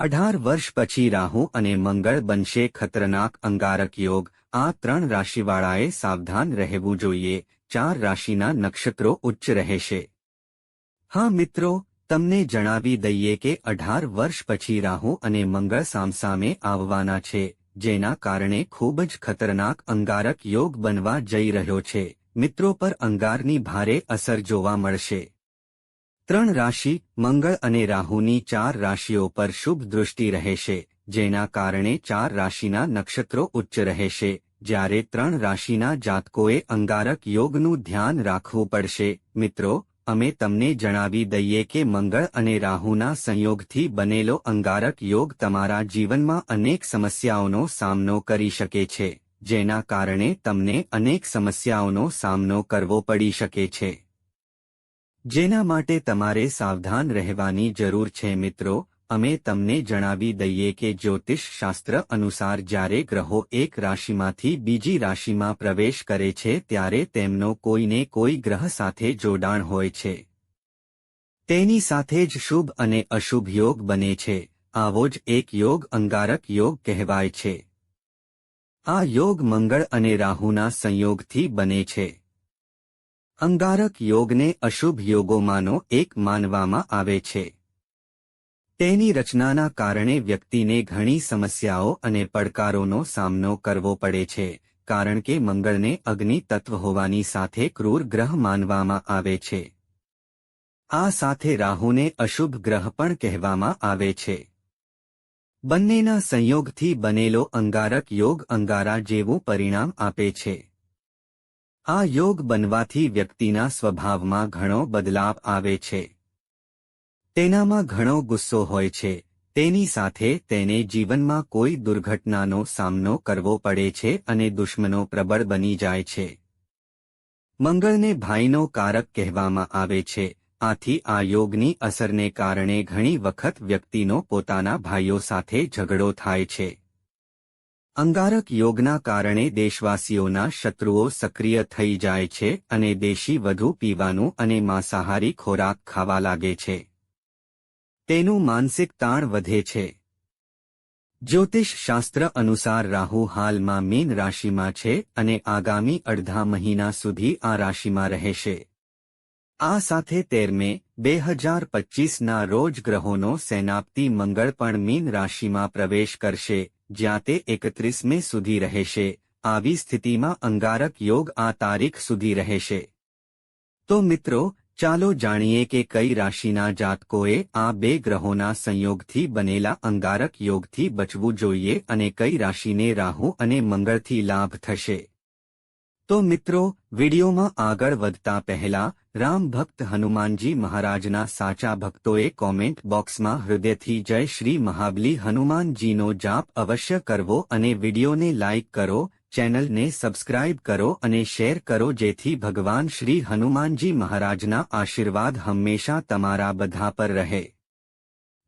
અઢાર વર્ષ પછી રાહુ અને મંગળ બનશે ખતરનાક અંગારક યોગ. આ ત્રણ રાશિવાળાએ સાવધાન રહેવું જોઈએ. ચાર રાશિના નક્ષત્રો ઉચ્ચ રહેશે. હા મિત્રો, તમને જણાવી દઈએ કે અઢાર વર્ષ પછી રાહુ અને મંગળ સામસામે આવવાના છે, જેના કારણે ખૂબ જ ખતરનાક અંગારક યોગ બનવા જઈ રહ્યો છે. મિત્રો પર અંગારની ભારે અસર જોવા મળશે. ત્રણ રાશિ, મંગળ અને રાહુની ચાર રાશિઓ પર શુભ દૃષ્ટિ રહેશે, જેના કારણે ચાર રાશિના નક્ષત્રો ઉચ્ચ રહેશે. જ્યારે ત્રણ રાશિના જાતકોએ અંગારક યોગનું ધ્યાન રાખવું પડશે. મિત્રો, અમે તમને જણાવી દઈએ કે મંગળ અને રાહુના સંયોગથી બનેલો અંગારક યોગ તમારા જીવનમાં અનેક સમસ્યાઓનો સામનો કરી શકે છે, જેના કારણે તમને અનેક સમસ્યાઓનો સામનો કરવો પડી શકે છે. જેના માટે તમારે સાવધાન રહેવાની જરૂર છે મિત્રો, અમે તમને જણાવી દઈએ કે જ્યોતિષ શાસ્ત્ર અનુસાર જ્યારે ગ્રહો એક રાશિમાંથી બીજી રાશિમાં પ્રવેશ કરે છે ત્યારે તેમનો કોઈને કોઈ ગ્રહ સાથે જોડાણ હોય છે. તેની સાથે જ શુભ અને અશુભ યોગ બને છે. આવો જ એક યોગ અંગારક યોગ કહેવાય છે. આ યોગ મંગળ અને રાહુના સંયોગથી બને છે. અંગારક યોગને અશુભ યોગોમાંનો એક માનવામાં આવે છે. તેની રચનાના કારણે વ્યક્તિને ઘણી સમસ્યાઓ અને પડકારોનો સામનો કરવો પડે છે, કારણ કે મંગળને અગ્નિ તત્વ હોવાની સાથે ક્રૂર ગ્રહ માનવામાં આવે છે. આ સાથે રાહુને અશુભ ગ્રહ પણ કહેવામાં આવે છે. બંનેના સંયોગથી બનેલો અંગારક યોગ અંગારા જેવું પરિણામ આપે છે. આ યોગ બનવાથી વ્યક્તિના સ્વભાવમાં ઘણો બદલાવ આવે છે. તેનામાં ઘણો ગુસ્સો હોય છે. તેની સાથે તેને જીવનમાં કોઈ દુર્ઘટનાનો સામનો કરવો પડે છે અને દુશ્મનો પ્રબળ બની જાય છે. મંગળને ભાઈનો કારક કહેવામાં આવે છે. આથી આ યોગની અસરને કારણે ઘણી વખત વ્યક્તિનો પોતાના ભાઈઓ સાથે ઝઘડો થાય છે. અંગારક યોગના કારણે દેશવાસીઓના શત્રુઓ સક્રિય થઈ જાય છે અને દેશી વધુ પીવાનું અને માંસાહારી ખોરાક ખાવા લાગે છે. તેનું માનસિક તાણ વધે છે. જ્યોતિષ શાસ્ત્ર અનુસાર રાહુ હાલમાં મીન રાશિમાં છે અને આગામી અડધા મહિના સુધી આ રાશિમાં રહેશે. આ સાથે તેરમે બે હજાર પચ્ચીસના રોજ ગ્રહોનો સેનાપ્તિ મંગળ પણ મીન રાશિમાં પ્રવેશ કરશે. જ્યાં તે એકત્રીસ મે સુધી રહેશે. આવી સ્થિતિમાં અંગારક યોગ આ તારીખ સુધી રહેશે. તો મિત્રો, ચાલો જાણીએ કે કઈ રાશિના જાતકોએ આ બે ગ્રહોના સંયોગથી બનેલા અંગારક યોગથી બચવું જોઈએ અને કઈ રાશિને રાહુ અને મંગળથી લાભ થશે. તો મિત્રો, વિડીયોમાં આગળ વધતા પહેલા, રામ ભક્ત હનુમાનજી મહારાજના સાચા ભક્તોએ કોમેન્ટ બોક્સમાં હૃદયથી જય શ્રી મહાબલી હનુમાનજીનો જાપ અવશ્ય કરવો અને વિડીયોને લાઇક કરો, ચેનલને સબસ્ક્રાઇબ કરો અને શેર કરો જેથી ભગવાન શ્રી હનુમાનજી મહારાજના આશીર્વાદ હંમેશા તમારા બધા પર રહે.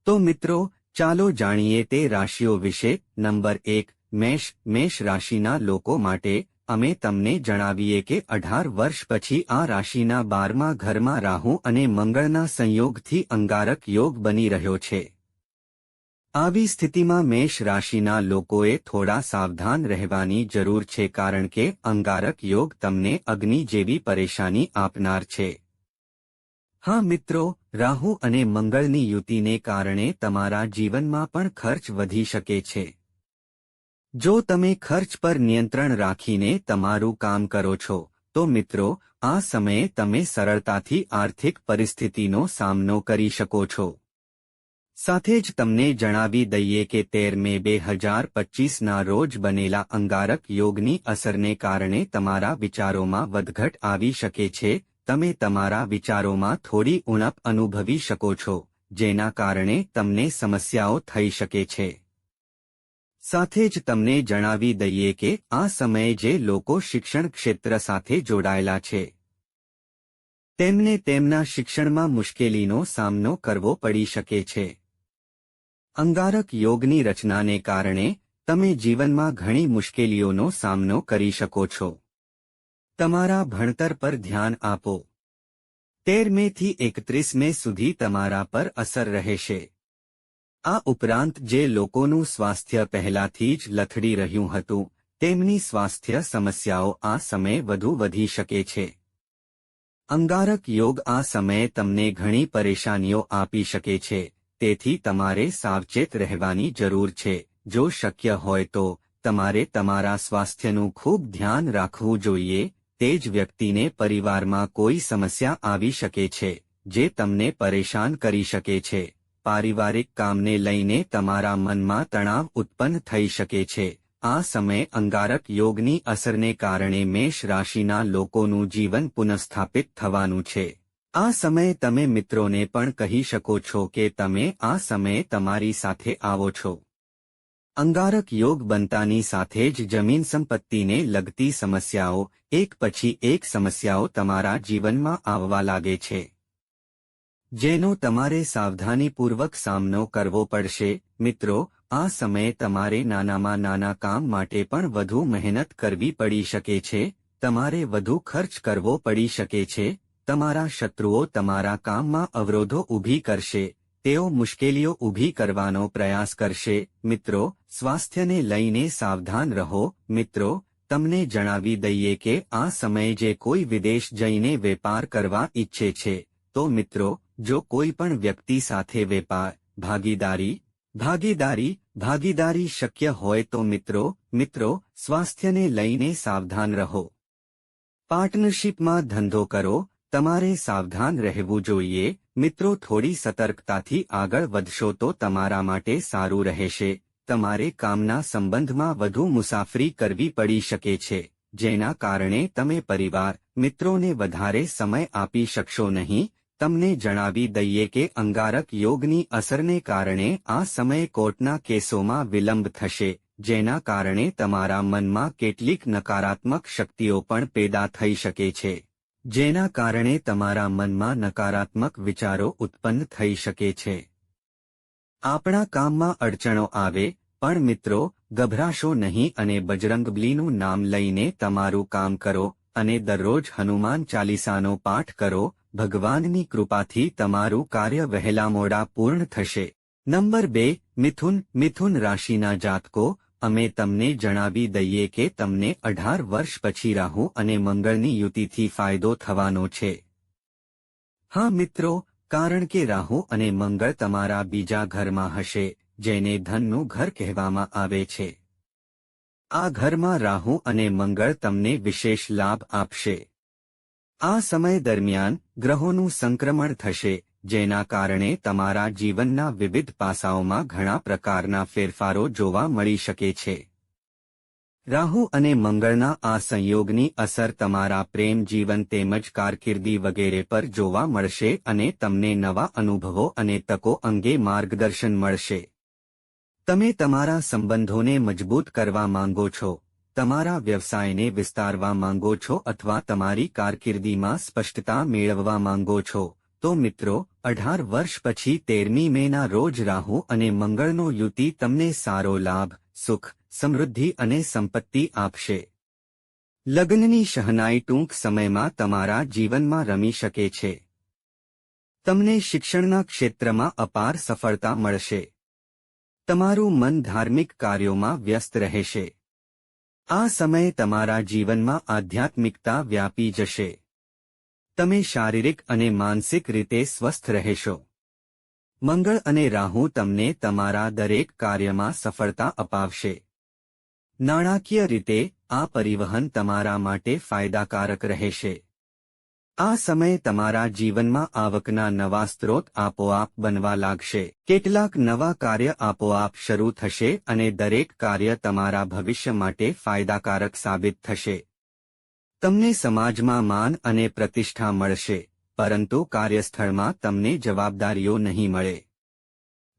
તો મિત્રો, ચાલો જાણીએ તે રાશિઓ વિશે. નંબર એક, મેષ મેષ રાશિના લોકો માટે અમે તમને જણાવીએ કે અઢાર વર્ષ પછી આ રાશિના બારમા ઘરમાં રાહુ અને મંગળના સંયોગથી અંગારક યોગ બની રહ્યો છે. આવી સ્થિતિમાં મેષ રાશિના લોકોએ થોડા સાવધાન રહેવાની જરૂર છે કારણ કે અંગારક યોગ તમને અગ્નિ જેવી પરેશાની આપનાર છે. હા મિત્રો, રાહુ અને મંગળની યુતિને કારણે તમારા જીવનમાં પણ ખર્ચ વધી શકે છે. જો તમે ખર્ચ પર નિયંત્રણ રાખીને તમારું કામ કરો છો, તો મિત્રો, આ સમયે તમે સરળતાથી આર્થિક પરિસ્થિતિનો સામનો કરી શકો છો. સાથે જ તમને જણાવી દઈએ કે તેર મે બે હજાર પચીસના રોજ બનેલા અંગારક યોગની અસરને કારણે તમારા વિચારોમાં વધઘટ આવી શકે છે, તમે તમારા વિચારોમાં થોડી ઉણપ અનુભવી શકો છો, જેના કારણે તમને સમસ્યાઓ થઈ શકે છે. સાથે જ તમને જણાવી દઈએ કે આ સમયે જે લોકો શિક્ષણ ક્ષેત્ર સાથે જોડાયેલા છે, તેમને તેમના શિક્ષણમાં મુશ્કેલીનો સામનો કરવો પડી શકે છે. અંગારક યોગની રચનાને કારણે તમે જીવનમાં ઘણી મુશ્કેલીઓનો સામનો કરી શકો છો. તમારા ભણતર પર ધ્યાન આપો. તેર મેથી એકત્રીસ મે સુધી તમારા પર અસર રહેશે. આ ઉપરાંત જે લોકોનું સ્વાસ્થ્ય પહેલાથી જ લથડી રહ્યું હતું, તેમની સ્વાસ્થ્ય સમસ્યાઓ આ સમયે વધુ વધી શકે છે. અંગારક યોગ આ સમયે તમને ઘણી પરેશાનીઓ આપી શકે છે, તેથી તમારે સાવચેત રહેવાની જરૂર છે. જો શક્ય હોય તો, તમારે તમારા સ્વાસ્થ્યનું ખૂબ ધ્યાન રાખવું જોઈએ, તે જ વ્યક્તિને પરિવારમાં કોઈ સમસ્યા આવી શકે છે, જે તમને પરેશાન કરી શકે છે. પારિવારિક કામને લઈને તમારા મનમાં તણાવ ઉત્પન્ન થઈ શકે છે. આ સમય અંગારક યોગની અસરને કારણે મેષ રાશિના લોકોનું જીવન પુનઃસ્થાપિત થવાનું છે. આ સમયે તમે મિત્રોને પણ કહી શકો છો કે તમે આ સમયે તમારી સાથે આવો છો. અંગારક યોગ બનતાની સાથે જ જમીન સંપત્તિને લગતી સમસ્યાઓ, એક પછી એક સમસ્યાઓ તમારા જીવનમાં આવવા લાગે છે. જેનો તમારે સાવધાનીપૂર્વક સામનો કરવો પડશે. મિત્રો, આ સમયે તમારે નાનામાં નાના કામ માટે પણ વધુ મહેનત કરવી પડી શકે છે. તમારે વધુ ખર્ચ કરવો પડી શકે છે. તમારા શત્રુઓ તમારા કામમાં અવરોધો ઊભી કરશે. તેઓ મુશ્કેલીઓ ઊભી કરવાનો પ્રયાસ કરશે. મિત્રો, સ્વાસ્થ્યને લઈને સાવધાન રહો. મિત્રો, તમને જણાવી દઈએ કે આ સમયે જે કોઈ વિદેશ જઈને વેપાર કરવા ઈચ્છે છે. તો મિત્રો જો કોઈ પણ વ્યક્તિ સાથે વેપાર, ભાગીદારી ભાગીદારી ભાગીદારી શક્ય હોય તો મિત્રો મિત્રો, સ્વાસ્થ્યને લઈને સાવધાન રહો. પાર્ટનરશીપમાં ધંધો કરો, તમારે સાવધાન રહેવું જોઈએ. મિત્રો, થોડી સતર્કતાથી આગળ વધશો તો તમારા માટે સારું રહેશે. તમારે કામના સંબંધમાં વધુ મુસાફરી કરવી પડી શકે છે, જેના કારણે તમે પરિવાર, મિત્રોને વધારે સમય આપી શકશો નહીં. તમને જણાવી દઈએ કે અંગારક યોગની અસરને કારણે આ સમયે કોર્ટના કેસોમાં વિલંબ થશે, જેના કારણે તમારા મનમાં કેટલીક નકારાત્મક શક્તિઓ પણ પેદા થઈ શકે છે, જેના કારણે તમારા મનમાં નકારાત્મક વિચારો ઉત્પન્ન થઈ શકે છે. આપણા કામમાં અડચણો આવે, પણ મિત્રો, ગભરાશો નહીં અને બજરંગબલીનું નામ લઈને તમારું કામ કરો અને દરરોજ હનુમાન ચાલીસાનો પાઠ કરો ભગવાનની કૃપાથી તમારું કાર્ય વહેલા મોડા પૂર્ણ થશે. નંબર બે, મિથુન મિથુન રાશિના જાતકો, અમે તમને જણાવી દઈએ કે તમને અઢાર વર્ષ પછી રાહુ અને મંગળની યુતિથી ફાયદો થવાનો છે. હા મિત્રો, કારણ કે રાહુ અને મંગળ તમારા બીજા ઘરમાં હશે, જેને ધનનું ઘર કહેવામાં આવે છે. આ ઘરમાં રાહુ અને મંગળ તમને વિશેષ લાભ આપશે. આ સમય દરમિયાન ગ્રહોનું સંક્રમણ થશે, જેના કારણે તમારા જીવનના વિવિધ પાસાઓમાં ઘણા પ્રકારના ફેરફારો જોવા મળી શકે છે. રાહુ અને મંગળના આ સંયોગની અસર તમારા પ્રેમ, જીવન તેમજ કારકિર્દી વગેરે પર જોવા મળશે અને તમને નવા અનુભવો અને તકો અંગે માર્ગદર્શન મળશે. તમે તમારા સંબંધોને મજબૂત કરવા માંગો છો. તમારા વ્યવસાયને વિસ્તારવા માંગો છો અથવા તમારી કારકિર્દીમાં સ્પષ્ટતા મેળવવા માંગો છો, તો મિત્રો, અઢાર વર્ષ પછી તેરમી મેના રોજ રાહુ અને મંગળનો યુતિ તમને સારો લાભ, સુખ, સમૃદ્ધિ અને સંપત્તિ આપશે. લગ્નની શહનાઈ ટૂંક સમયમાં તમારા જીવનમાં રમી શકે છે. તમને શિક્ષણના ક્ષેત્રમાં અપાર સફળતા મળશે. તમારું મન ધાર્મિક કાર્યોમાં વ્યસ્ત રહેશે. આ સમયે તમારા જીવનમાં આધ્યાત્મિકતા વ્યાપી જશે. તમે શારીરિક અને માનસિક રીતે સ્વસ્થ રહેશો. મંગળ અને રાહુ તમને તમારા દરેક કાર્યમાં સફળતા અપાવશે. નાણાકીય રીતે આ પરિવહન તમારા માટે ફાયદાકારક રહેશે. આ સમયે તમારા જીવનમાં આવકના નવા સ્ત્રોત આપોઆપ બનવા લાગશે. કેટલાક નવા કાર્ય આપોઆપ શરૂ થશે અને દરેક કાર્ય તમારા ભવિષ્ય માટે ફાયદાકારક સાબિત થશે. તમને સમાજમાં માન અને પ્રતિષ્ઠા મળશે, પરંતુ કાર્યસ્થળમાં તમને જવાબદારીઓ નહીં મળે.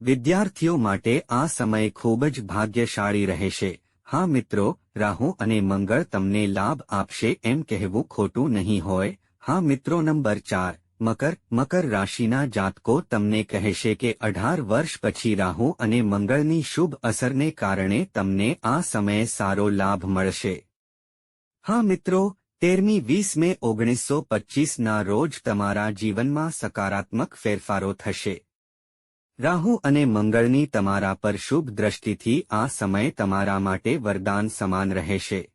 વિદ્યાર્થીઓ માટે આ સમય ખૂબ જ ભાગ્યશાળી રહેશે. હા મિત્રો, રાહુ અને મંગળ તમને લાભ આપશે એમ કહેવું ખોટું નહીં હોય હા મિત્રો નંબર ચાર, મકર મકર રાશિના જાતકો તમને કહેશે કે અઢાર વર્ષ પછી રાહુ અને મંગળની શુભ અસરને કારણે તમને આ સમયે સારો લાભ મળશે. હા મિત્રો, તેરમી વીસ મે ઓગણીસો પચ્ચીસના રોજ તમારા જીવનમાં સકારાત્મક ફેરફારો થશે. રાહુ અને મંગળની તમારા પર શુભ દ્રષ્ટિથી આ સમય તમારા માટે વરદાન સમાન રહેશે.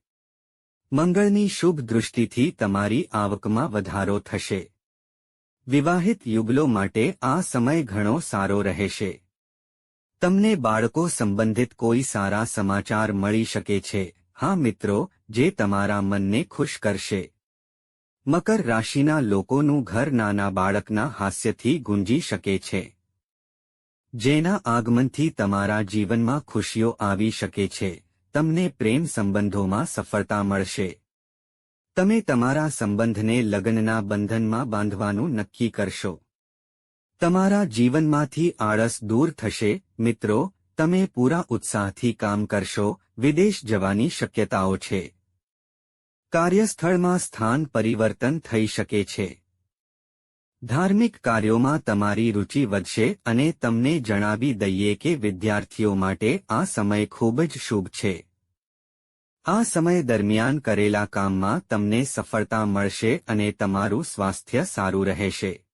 મંગળની શુભ દૃષ્ટિથી તમારી આવકમાં વધારો થશે. વિવાહિત યુગલો માટે આ સમય ઘણો સારો રહેશે. તમને બાળકો સંબંધિત કોઈ સારા સમાચાર મળી શકે છે. હા મિત્રો, જે તમારા મનને ખુશ કરશે. મકર રાશિના લોકોનું ઘર નાના બાળકના હાસ્યથી ગુંજી શકે છે. જેના આગમનથી તમારા જીવનમાં ખુશીઓ આવી શકે છે. તમને પ્રેમ સંબંધોમાં સફળતા મળશે. તમે તમારા સંબંધને લગ્નના બંધનમાં બાંધવાનું નક્કી કરશો. તમારા જીવનમાંથી આળસ દૂર થશે, મિત્રો, તમે પૂરા ઉત્સાહથી કામ કરશો, વિદેશ જવાની શક્યતાઓ છે. કાર્યસ્થળમાં સ્થાન પરિવર્તન થઈ શકે છે. ધાર્મિક કાર્યોમાં તમારી રુચિ વધશે અને તમને જણાવી દઈએ કે વિદ્યાર્થીઓ માટે આ સમય ખૂબ જ શુભ છે. આ સમય દરમિયાન કરેલા કામમાં તમને સફળતા મળશે અને તમારું સ્વાસ્થ્ય સારું રહેશે.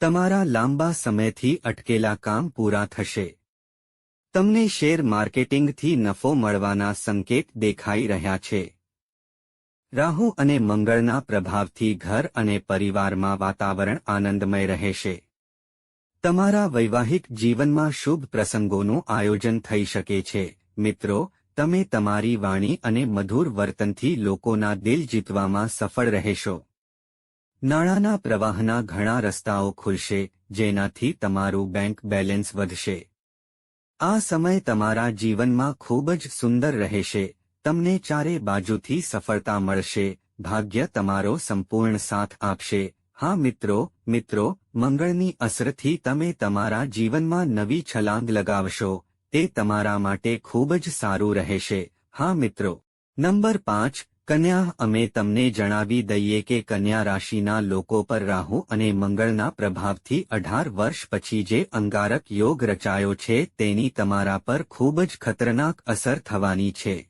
તમારા લાંબા સમયથી અટકેલા કામ પૂરા થશે. તમને શેર માર્કેટિંગથી નફો મળવાના સંકેત દેખાઈ રહ્યા છે. રાહુ અને મંગળના પ્રભાવથી ઘર અને પરિવારમાં વાતાવરણ આનંદમય રહેશે. તમારા વૈવાહિક જીવનમાં શુભ પ્રસંગોનું આયોજન થઈ શકે છે. મિત્રો તમે તમારી વાણી અને મધુર વર્તનથી લોકોના દિલ જીતવામાં સફળ રહેશો. નાણાંના પ્રવાહના ઘણા રસ્તાઓ ખુલશે, જેનાથી તમારું બેંક બેલેન્સ વધશે. આ સમય તમારા જીવનમાં ખૂબ જ સુંદર રહેશે, તમને ચારે બાજુથી સફળતા મળશે, ભાગ્ય તમારો સંપૂર્ણ સાથ આપશે. હા મિત્રો મિત્રો, મંગળની અસરથી તમે તમારા જીવનમાં નવી છલાંગ લગાવશો તે તમારા માટે ખૂબ જ સારું રહેશે. હા મિત્રો. નંબર પાંચ, કન્યા, અમે તમને જણાવી દઈએ કે કન્યા રાશિના લોકો પર રાહુ અને મંગળના પ્રભાવથી અઢાર વર્ષ પછી જે અંગારક યોગ રચાયો છે તેની તમારા પર ખૂબ જ ખતરનાક અસર થવાની છે.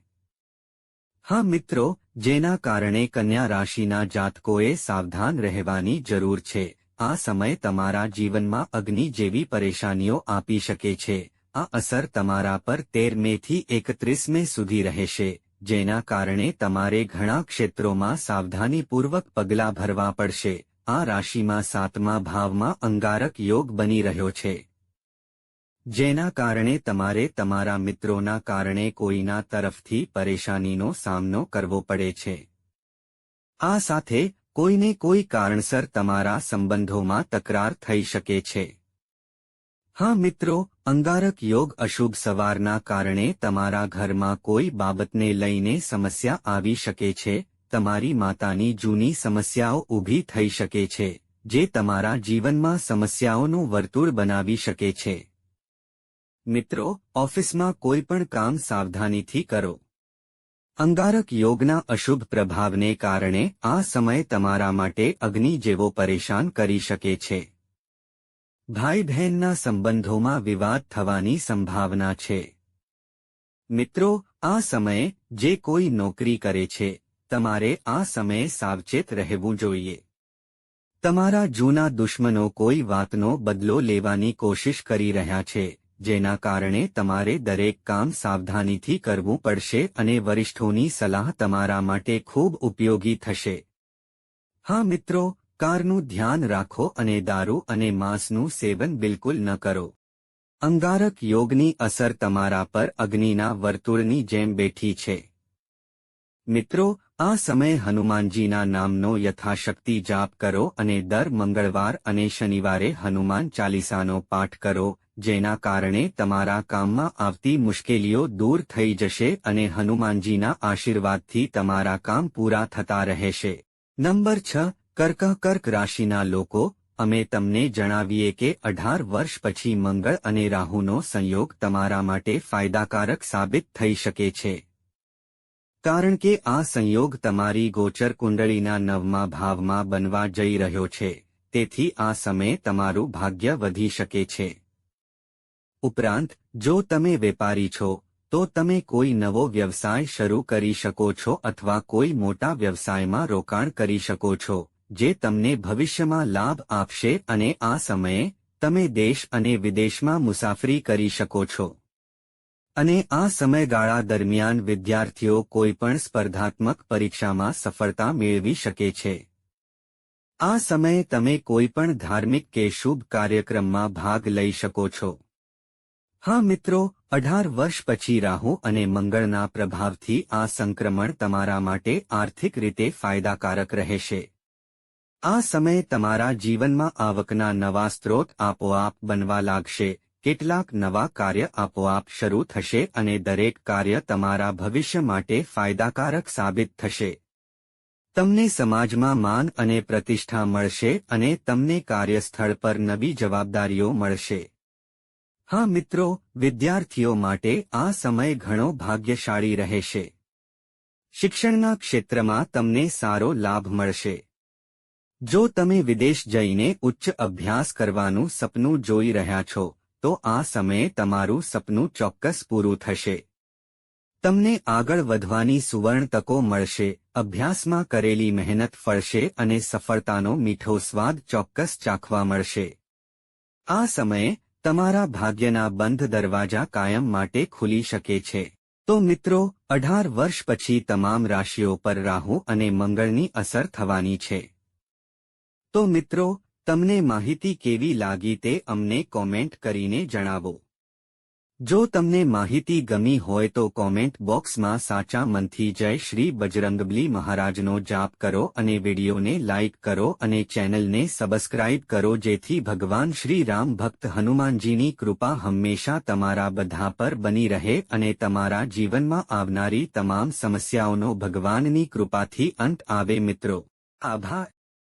હા મિત્રો, જેના કારણે કન્યા રાશિના જાતકોએ સાવધાન રહેવાની જરૂર છે. આ સમય તમારા જીવનમાં અગ્નિ જેવી પરેશાનીઓ આપી શકે છે. આ અસર તમારા પર તેર મેથી એકત્રીસ મે સુધી રહેશે, જેના કારણે તમારે ઘણા ક્ષેત્રોમાં સાવધાનીપૂર્વક પગલાં ભરવા પડશે. આ રાશિમાં સાતમા ભાવમાં અંગારક યોગ બની રહ્યો છે. જેના કારણે તમારે તમારા મિત્રોના કારણે કોઈના તરફથી પરેશાનીનો સામનો કરવો પડે છે. આ સાથે કોઈને કોઈ કારણસર તમારા સંબંધોમાં તકરાર થઈ શકે છે. હા મિત્રો, અંગારક યોગ અશુભ સવારના કારણે તમારા ઘરમાં કોઈ બાબતને લઈને સમસ્યા આવી શકે છે, તમારી માતાની જૂની સમસ્યાઓ ઊભી થઈ શકે છે, જે તમારા જીવનમાં સમસ્યાઓનું વર્તુળ બનાવી શકે છે. મિત્રો, ઓફિસમાં કોઈ પણ કામ સાવધાનીથી કરો. અંગારક યોગના અશુભ પ્રભાવને કારણે આ સમય તમારા માટે અગ્નિ જેવો પરેશાન કરી શકે છે. ભાઈ બહેનના સંબંધોમાં વિવાદ થવાની સંભાવના છે. મિત્રો, આ સમયે જે કોઈ નોકરી કરે છે, તમારે આ સમયે સાવચેત રહેવું જોઈએ. તમારા જૂના દુશ્મનો કોઈ વાતનો બદલો લેવાની કોશિશ કરી રહ્યા છે, જેના કારણે તમારે દરેક કામ સાવધાનીથી કરવું પડશે અને વરિષ્ઠોની સલાહ તમારા માટે ખૂબ ઉપયોગી થશે. હા મિત્રો કારનું ધ્યાન રાખો અને દારૂ અને માંસનું સેવન બિલકુલ ન કરો. અંગારક યોગની અસર તમારા પર અગ્નિના વર્તુળની જેમ બેઠી છે. મિત્રો, આ સમયે હનુમાનજીના નામનો યથાશક્તિ જાપ કરો અને દર મંગળવાર અને શનિવારે હનુમાન ચાલીસાનો પાઠ કરો, જેના કારણે તમારા કામમાં આવતી મુશ્કેલીઓ દૂર થઈ જશે અને હનુમાનજીના આશીર્વાદથી તમારા કામ પૂરા થતા રહેશે. નંબર છ કર્ક કર્ક રાશિના લોકો, અમે તમને જણાવીએ કે અઢાર વર્ષ પછી મંગળ અને રાહુનો સંયોગ તમારા માટે ફાયદાકારક સાબિત થઈ શકે છે. કારણ કે આ સંયોગ તમારી ગોચર કુંડળીના નવમા ભાવમાં બનવા જઈ રહ્યો છે, તેથી આ સમયે તમારું ભાગ્ય વધી શકે છે. ઉપરાંત, જો તમે વેપારી છો, તો તમે કોઈ નવો વ્યવસાય શરૂ કરી શકો છો અથવા કોઈ મોટા વ્યવસાયમાં રોકાણ કરી શકો છો. જે તમને ભવિષ્યમાં લાભ આપશે અને આ સમયે તમે દેશ અને વિદેશમાં મુસાફરી કરી શકો છો. અને આ સમયગાળા દરમિયાન વિદ્યાર્થીઓ કોઈપણ સ્પર્ધાત્મક પરીક્ષામાં સફળતા મેળવી શકે છે. આ સમયે તમે કોઈપણ ધાર્મિક કે શુભ કાર્યક્રમમાં ભાગ લઈ શકો છો. હા મિત્રો, અઢાર વર્ષ પછી રાહુ અને મંગળના પ્રભાવથી આ સંક્રમણ તમારા માટે આર્થિક રીતે ફાયદાકારક રહેશે. આ સમયે તમારા જીવનમાં આવકના નવા સ્ત્રોત આપોઆપ બનવા લાગશે, કેટલાક નવા કાર્ય આપોઆપ શરૂ થશે અને દરેક કાર્ય તમારા ભવિષ્ય માટે ફાયદાકારક સાબિત થશે. તમને સમાજમાં માન અને પ્રતિષ્ઠા મળશે અને તમને કાર્યસ્થળ પર નવી જવાબદારીઓ મળશે. હા મિત્રો, વિદ્યાર્થીઓ માટે આ સમય ઘણો ભાગ્યશાળી રહેશે. શિક્ષણના ક્ષેત્રમાં તમને સારો લાભ મળશે. જો તમે વિદેશ જઈને ઉચ્ચ અભ્યાસ કરવાનું સપનું જોઈ રહ્યા છો, તો આ સમયે તમારું સપનું ચોક્કસ પૂરું થશે. તમને આગળ વધવાની સુવર્ણ તકો મળશે, અભ્યાસમાં કરેલી મહેનત ફળશે અને સફળતાનો મીઠો સ્વાદ ચોક્કસ ચાખવા મળશે. આ સમયે, તમારા ભાગ્યના બંધ દરવાજા કાયમ માટે ખુલી શકે છે. તો મિત્રો, અઢાર વર્ષ પછી તમામ રાશિઓ પર રાહુ અને મંગળની અસર થવાની છે. તો મિત્રો, તમને માહિતી કેવી લાગી તે અમને કોમેન્ટ કરીને જણાવો. જો તમને માહિતી ગમી હોય તો કોમેન્ટ બોક્સમાં સાચા મનથી જય શ્રી બજરંગબલી મહારાજનો જાપ કરો અને વિડીયોને લાઇક કરો અને ચેનલને સબસ્ક્રાઇબ કરો જેથી ભગવાન શ્રી રામ ભક્ત હનુમાનજીની કૃપા હંમેશા તમારા બધા પર બની રહે અને તમારા જીવનમાં આવનારી તમામ સમસ્યાઓનો ભગવાનની કૃપાથી અંત આવે મિત્રો. આભાર.